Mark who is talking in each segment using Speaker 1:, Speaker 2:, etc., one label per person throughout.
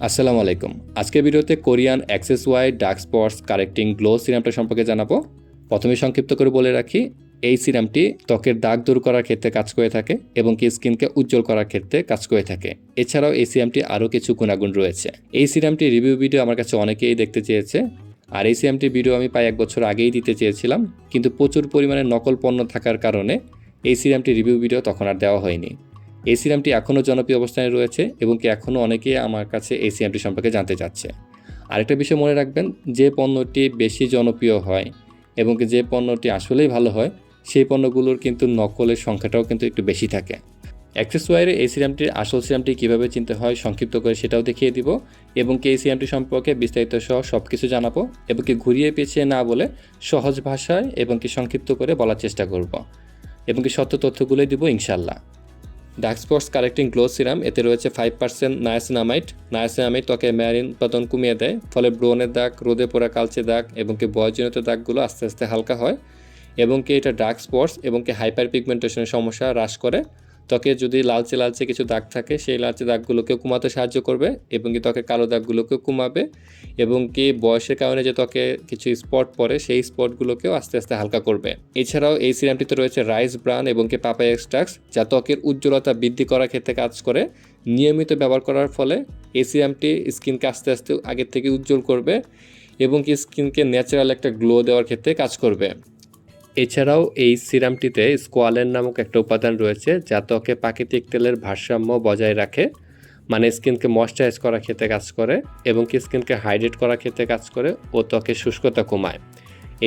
Speaker 1: আসসালামু আলাইকুম। আজকের ভিডিওতে Korean Axis Y dark spots correcting glow সিরামটা সম্পর্কে জানাব। প্রথমে সংক্ষিপ্ত করে বলে রাখি, এই সিরামটি ত্বকের দাগ দূর করার ক্ষেত্রে কাজ করে থাকে এবং কি স্কিনকে উজ্জ্বল করার ক্ষেত্রে কাজ করে থাকে। এছাড়াও এই সিরামটি আরও কিছু গুণাগুণ রয়েছে। এই সিরামটি রিভিউ ভিডিও আমার কাছে অনেকেই দেখতে চেয়েছে। আর এই সিরামটির ভিডিও আমি প্রায় এক বছর আগেই দিতে চেয়েছিলাম, কিন্তু প্রচুর পরিমাণে নকল পণ্য থাকার কারণে এই সিরামটি রিভিউ ভিডিও তখন আর দেওয়া হয়নি। এই সিরামটি এখনও জনপ্রিয় অবস্থানে রয়েছে এবং কি এখনও অনেকেই আমার কাছে এই সিরামটি সম্পর্কে জানতে চাচ্ছে। আরেকটা বিষয় মনে রাখবেন, যে পণ্যটি বেশি জনপ্রিয় হয় এবং যে পণ্যটি আসলেই ভালো হয়, সেই পণ্যগুলোর কিন্তু নকলের সংখ্যাটাও কিন্তু একটু বেশি থাকে। অ্যাক্সেস ওয়ারে এই সিরামটির আসল সিরামটি কীভাবে চিনতে হয় সংক্ষিপ্ত করে সেটাও দেখিয়ে দিব এবং কি এই সিরামটি সম্পর্কে বিস্তারিত সহ সব কিছু জানাব এবং কি ঘুরিয়ে পেঁচিয়ে না বলে সহজ ভাষায় এবং কি সংক্ষিপ্ত করে বলার চেষ্টা করব এবং কি সত্য তথ্যগুলোই দিব ইনশাল্লাহ dark spots correcting glow serum এতে রয়েছে ফাইভ পার্সেন্ট নায়াসিনামাইট নায়াসিনামাইট ত্বকে ম্যারিন উৎপাদন কমিয়ে দেয়, ফলে ব্রণের দাগ, রোদে পোড়া কালচে দাগ এবং কি বয়জনিত দাগগুলো আস্তে আস্তে হালকা হয় এবং কি এটা ডার্ক স্পটস এবং কি হাইপার পিগমেন্টেশনের সমস্যা হ্রাস করে। ত্বকে যদি লালচে লালচে কিছু দাগ থাকে, সেই লালচে দাগগুলোকেও কমাতে সাহায্য করবে এবং কি ত্বকের কালো দাগগুলোকেও কমাবে এবং কি বয়সের কারণে যে ত্বকে কিছু স্পট পড়ে, সেই স্পটগুলোকেও আস্তে আস্তে হালকা করবে। এছাড়াও এই সিরামটিতে রয়েছে রাইস ব্রান এবং কি পাপাই এক্সট্রাক্স যা ত্বকের উজ্জ্বলতা বৃদ্ধি করার ক্ষেত্রে কাজ করে। নিয়মিত ব্যবহার করার ফলে এই সিরামটি স্কিনকে আস্তে আস্তে আগের থেকে উজ্জ্বল করবে এবং কি স্কিনকে ন্যাচারাল একটা গ্লো দেওয়ার ক্ষেত্রে কাজ করবে। এছাড়াও এই সিরামটিতে স্কোয়ালেন নামক একটা উপাদান রয়েছে, যা ত্বকে প্রাকৃতিক তেলের ভারসাম্য বজায় রাখে। মানে স্কিনকে ময়শ্চারাইজ করার ক্ষেত্রে কাজ করে এবং কি স্কিনকে হাইড্রেট করার ক্ষেত্রে কাজ করে ও ত্বকের শুষ্কতা কমায়।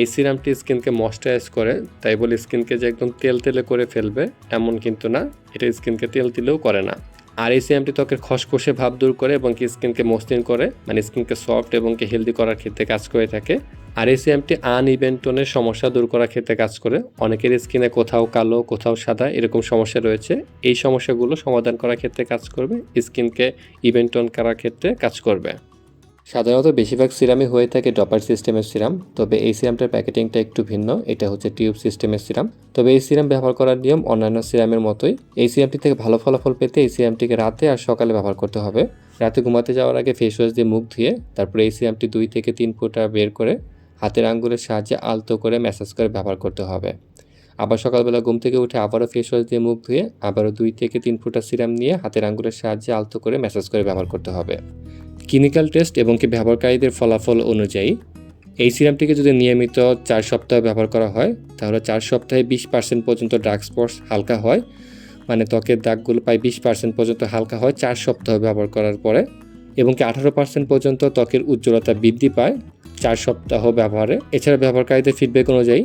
Speaker 1: এই সিরামটি স্কিনকে ময়শ্চারাইজ করে, তাই বলে স্কিনকে যে একদম তেল তেলে করে ফেলবে এমন কিন্তু না। এটা স্কিনকে তেল তেলেও করে না। আর এই সিরামটি ত্বকের খসখসে ভাব দূর করে এবং কি স্কিনকে মসৃণ করে মানে স্কিনকে সফট এবং কি হেলদি করার ক্ষেত্রে কাজ করে থাকে। আর এই সিরামটি আন ইভেন্টনের সমস্যা দূর করার ক্ষেত্রে কাজ করে। অনেকের স্কিনে কোথাও কালো, কোথাও সাদা এরকম সমস্যা রয়েছে। এই সমস্যাগুলো সমাধান করার ক্ষেত্রে কাজ করবে, স্কিনকে ইভেন্টন করার ক্ষেত্রে কাজ করবে। সাধারণত বেশিরভাগ সিরামই হয়ে থাকে ডপার সিস্টেমের সিরাম, তবে এই সিরামটার প্যাকেটিংটা একটু ভিন্ন। এটা হচ্ছে টিউব সিস্টেমের সিরাম। তবে এই সিরাম ব্যবহার করার নিয়ম অন্যান্য সিরামের মতোই। এই সিরামটি থেকে ভালো ফলাফল পেতে এই সিরামটিকে রাতে আর সকালে ব্যবহার করতে হবে। রাতে ঘুমাতে যাওয়ার আগে ফেস ওয়াশ দিয়ে মুখ ধুয়ে তারপরে এই সিরামটি দুই থেকে তিন ফুটা বের করে হাতের আঙ্গুলের সাহায্যে আলতো করে ম্যাসাজ করে ব্যবহার করতে হবে। আবার সকালবেলা ঘুম থেকে উঠে আবারও ফেস ওয়াশ দিয়ে মুখ ধুয়ে আবারও দুই থেকে তিন ফুটা সিরাম নিয়ে হাতের আঙ্গুলের সাহায্যে আলতো করে ম্যাসাজ করে ব্যবহার করতে হবে। ক্লিনিক্যাল টেস্ট এবং কি ব্যবহারকারীদের ফলাফল অনুযায়ী, এই সিরামটিকে যদি নিয়মিত চার সপ্তাহ ব্যবহার করা হয়, তাহলে চার সপ্তাহে বিশ পার্সেন্ট পর্যন্ত ডার্ক স্পটস হালকা হয়। মানে ত্বকের দাগগুলো প্রায় বিশ পার্সেন্ট পর্যন্ত হালকা হয় চার সপ্তাহ ব্যবহার করার পরে এবং কি আঠারো পার্সেন্ট পর্যন্ত ত্বকের উজ্জ্বলতা বৃদ্ধি পায় চার সপ্তাহ ব্যবহারে। এছাড়া ব্যবহারকারীদের ফিডব্যাক অনুযায়ী,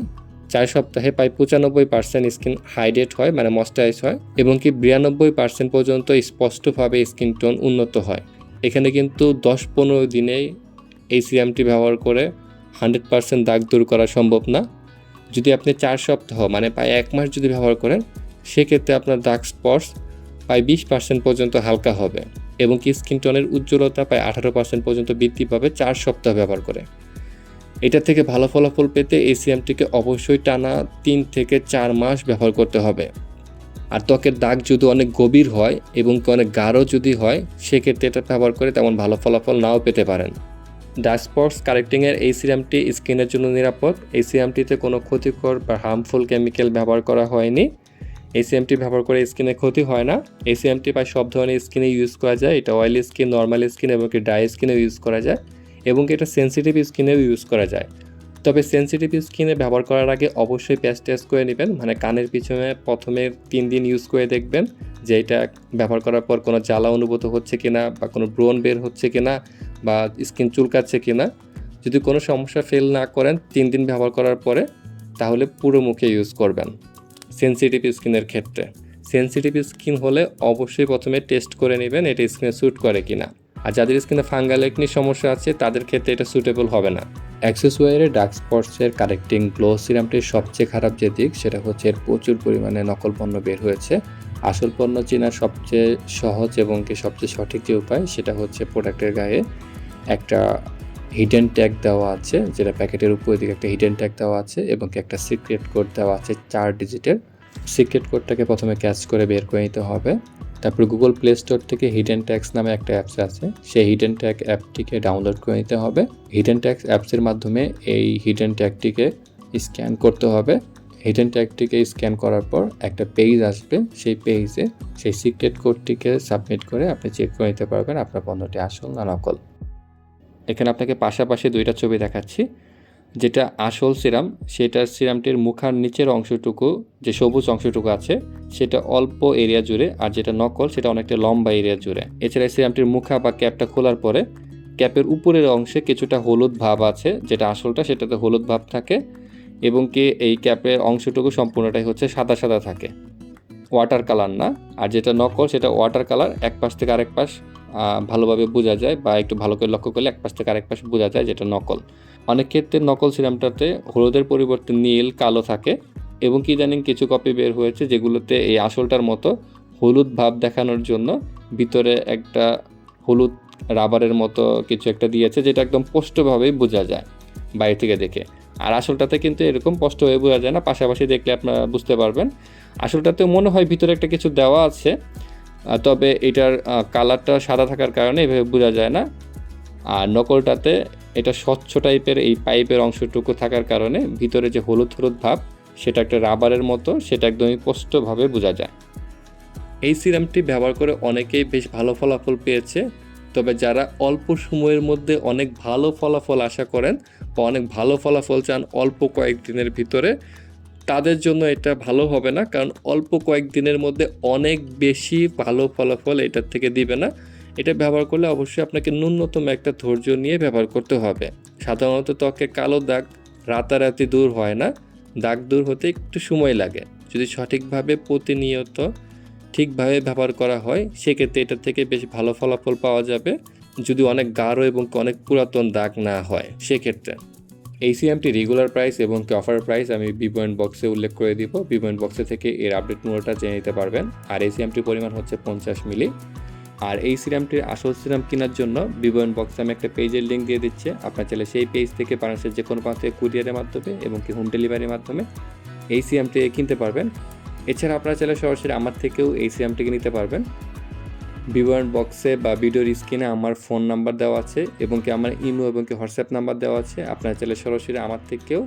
Speaker 1: চার সপ্তাহে প্রায় পঁচানব্বই পার্সেন্ট স্কিন হাইড্রেট হয় মানে ময়শ্চারাইজ হয় এবং কি বিরানব্বই পার্সেন্ট পর্যন্ত স্পষ্টভাবে স্কিন টোন উন্নত হয়। এখানে কিন্তু দশ পনেরো দিনেই এই সিরামটি ব্যবহার করে হান্ড্রেড পার্সেন্ট দাগ দূর করা সম্ভব না। যদি আপনি চার সপ্তাহ মানে প্রায় এক মাস যদি ব্যবহার করেন, সেক্ষেত্রে আপনার দাগ স্পটস প্রায় বিশ পার্সেন্ট পর্যন্ত হালকা হবে এবং কি স্কিন টোনের উজ্জ্বলতা প্রায় আঠারো পার্সেন্ট পর্যন্ত বৃদ্ধি পাবে চার সপ্তাহ ব্যবহার করে। এটা থেকে ভালো ফলাফল পেতে এই সিরামটিকে অবশ্যই টানা তিন থেকে চার মাস ব্যবহার করতে হবে। আর ত্বকের দাগ যদি অনেক গভীর হয় এবং অনেক গাঢ় যদি হয়, সেক্ষেত্রে এটা ব্যবহার করে তেমন ভালো ফলাফল নাও পেতে পারেন। ডার্ক স্পটস কারেক্টিংয়ের এই সিরামটি স্কিনের জন্য নিরাপদ। এই সিরামটিতে কোনো ক্ষতিকর বা হার্মফুল কেমিক্যাল ব্যবহার করা হয়নি। এই সিরামটি ব্যবহার করে স্কিনে ক্ষতি হয় না। এই সিরামটি প্রায় সব ধরনের স্কিনে ইউজ করা যায়। এটা অয়েলি স্কিন, নর্মাল স্কিন এবং ড্রাই স্কিনেও ইউজ করা যায় এবং এটা সেন্সিটিভ স্কিনেও ইউজ করা যায়। তবে সেন্সিটিভ স্কিনে ব্যবহার করার আগে অবশ্যই প্যাচ টেস্ট করে নেবেন। মানে কানের পিছনে প্রথমে তিন দিন ইউজ করে দেখবেন যে এটা ব্যবহার করার পর কোনো জ্বালা অনুভূত হচ্ছে কিনা বা কোনো ব্রণ বের হচ্ছে কিনা বা স্কিন চুলকাচ্ছে কিনা। যদি কোনো সমস্যা ফেল না করেন তিন দিন ব্যবহার করার পরে তাহলে পুরো মুখে ইউজ করবেন সেন্সিটিভ স্কিনের ক্ষেত্রে। সেন্সিটিভ স্কিন হলে অবশ্যই প্রথমে টেস্ট করে নেবেন এটা স্কিনে স্যুট করে কিনা। আর যাদের স্কিনে ফাঙ্গাল একনির সমস্যা আছে, তাদের ক্ষেত্রে এটা সুটেবল হবে না। অ্যাক্সেসওয়ারে ডার্ক স্পটসের কারেক্টিং গ্লো সিরামটির সবচেয়ে খারাপ যে দিক, সেটা হচ্ছে এর প্রচুর পরিমাণে নকল পণ্য বের হয়েছে। আসল পণ্য চেনার সবচেয়ে সহজ এবং কি সবচেয়ে সঠিক যে উপায়, সেটা হচ্ছে প্রোডাক্টের গায়ে একটা হিডেন ট্যাগ দেওয়া আছে, যেটা প্যাকেটের উপরের দিকে একটা হিডেন ট্যাগ দেওয়া আছে এবং একটা সিক্রেট কোড দেওয়া আছে চার ডিজিটের সিক্রেট কোডটাকে প্রথমে ক্যাচ করে বের করে নিতে হবে। তারপর গুগল প্লে স্টোর থেকে হিডেন ট্যাক্স নামে একটা অ্যাপস আছে। সেই হিডেন ট্যাগ অ্যাপটিকে ডাউনলোড করে নিতে হবে। হিডেন ট্যাক্স অ্যাপসের মাধ্যমে এই হিডেন ট্যাগটিকে স্ক্যান করতে হবে। হিডেন ট্যাগটিকে স্ক্যান করার পর একটা পেজ আসবে। সেই পেজে সেই সিক্রেট কোডটিকে সাবমিট করে আপনি চেক করে নিতে পারবেন আপনার পণ্যটি আসল না নকল। এখানে আপনাকে পাশাপাশি দুইটা ছবি দেখাচ্ছি। যেটা আসল সিরাম, সেটা সিরামটির মুখার নিচের অংশটুকু, যে সবুজ অংশটুকু আছে, সেটা অল্প এরিয়া জুড়ে, আর যেটা নকল, সেটা অনেকটা লম্বা এরিয়া জুড়ে। এছাড়া সিরামটির মুখা বা ক্যাপটা খোলার পরে, ক্যাপের উপরের অংশে কিছুটা হলুদ ভাব আছে, যেটা আসলটা, সেটাতে হলুদ ভাব থাকে, এবং কি এই ক্যাপের অংশটুকু সম্পূর্ণটাই হচ্ছে সাদা সাদা থাকে। ওয়াটার কালার না, আর যেটা নকল, সেটা ওয়াটার কালার, এক পাশ থেকে আরেক পাশ ভালোভাবে বোঝা যায়, বা একটু ভালো করে লক্ষ্য করলে এক পাশ থেকে আরেক পাশ বোঝা যায় যেটা নকল। অনেক ক্ষেত্রে নকল সিরামটাতে হলুদের পরিবর্তে নীল, কালো থাকে এবং কি জানেন কিছু কপি বের হয়েছে যেগুলোতে এই আসলটার মতো হলুদ ভাব দেখানোর জন্য ভিতরে একটা হলুদ রাবারের মতো কিছু একটা দিয়েছে যেটা একদম স্পষ্টভাবেই বোঝা যায় বাইরে থেকে দেখে। আর আসলটাতে কিন্তু এরকম স্পষ্ট হয়ে বোঝা যায় না, পাশাপাশি দেখলে আপনারা বুঝতে পারবেন। আসলটাতে মনে হয় ভিতরে একটা কিছু দেওয়া আছে তবে এটার কালারটা সাদা থাকার কারণে এভাবে বোঝা যায় না। আর নকলটাতে এটা স্বচ্ছ টাইপের এই পাইপের অংশটুকু থাকার কারণে ভিতরে যে হলুদ হলুদ ভাব, সেটা একটা রাবারের মতো, সেটা একদমই স্পষ্টভাবে বোঝা যায়। এই সিরামটি ব্যবহার করে অনেকেই বেশ ভালো ফলাফল পেয়েছে, তবে যারা অল্প সময়ের মধ্যে অনেক ভালো ফলাফল আশা করেন বা অনেক ভালো ফলাফল চান অল্প কয়েকদিনের ভিতরে, তাদের জন্য এটা ভালো হবে না, কারণ অল্প কয়েকদিনের মধ্যে অনেক বেশি ভালো ফলাফল এটার থেকে দিবে না। এটা ব্যবহার করলে অবশ্যই আপনাকে ন্যূনতম একটা ধৈর্য নিয়ে ব্যবহার করতে হবে। সাধারণত ত্বকে কালো দাগ রাতারাতি দূর হয় না, দাগ দূর হতে একটু সময় লাগে। যদি সঠিকভাবে প্রতিনিয়ত ঠিকভাবে ব্যবহার করা হয়, সেক্ষেত্রে এটা থেকে বেশ ভালো ফলাফল পাওয়া যাবে। যদি অনেক গাঢ় এবং অনেক পুরাতন দাগ না হয়, সেক্ষেত্রে এই সিএমটি রেগুলার প্রাইস এবং অফার প্রাইস আমি বিপয়েন্ট বক্সে উল্লেখ করে দিব। বিপয়েন্ট বক্সে থেকে এর আপডেট মূল্যটা জেনে নিতে পারবেন। আর এই সিএমটির পরিমাণ হচ্ছে পঞ্চাশ মিলি। আর এই সিরামটির আসল সিরাম কেনার জন্য বিবরণ বক্সে আমি একটা পেজের লিঙ্ক দিয়ে দিচ্ছে। আপনার চাইলে সেই পেজ থেকে বাংলাদেশের যে কোনো প্রান্ত কুরিয়ারের মাধ্যমে এবং কি হোম ডেলিভারির মাধ্যমে এই সিরামটি কিনতে পারবেন। এছাড়া আপনারা চাইলে সরাসরি আমার থেকেও এই সিরামটিকে নিতে পারবেন। বিবরণ বক্সে বা ভিডিওর স্ক্রিনে আমার ফোন নাম্বার দেওয়া আছে এবং কি আমার ইমো এবং কি হোয়াটসঅ্যাপ নাম্বার দেওয়া আছে। আপনারা চাইলে সরাসরি আমার থেকেও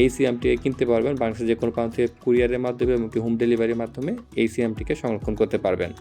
Speaker 1: এই সিএমটিকে কিনতে পারবেন। বাংলাদেশের যে কোনো প্রান্ত থেকে কুরিয়ারের মাধ্যমে এবং কি হোম ডেলিভারির মাধ্যমে এই সিএমটিকে সংরক্ষণ করতে পারবেন।